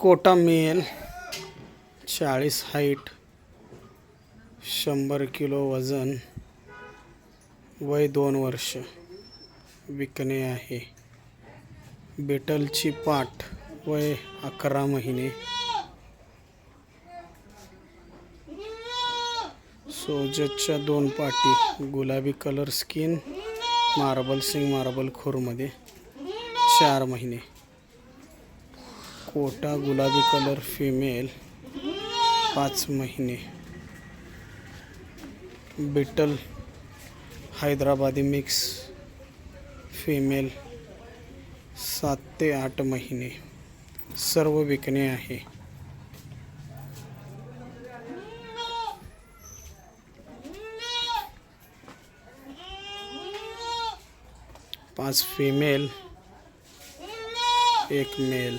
Kota male चाळीस height शंभर kilo वजन वय दोन वर्ष विकणे आहे. बेटलची पाठ वय अकरा महिने. सोजतच्या दोन पाटी गुलाबी कलर स्किन मार्बल सिंग मार्बल खोरमध्ये चार महिने. कोटा गुलाबी कलर फिमेल, पाच महिने. बिटल हैदराबादी मिक्स, फिमेल, सात ते आठ महिने. सर्व विकणे आहे. पाच फिमेल, एक मेल.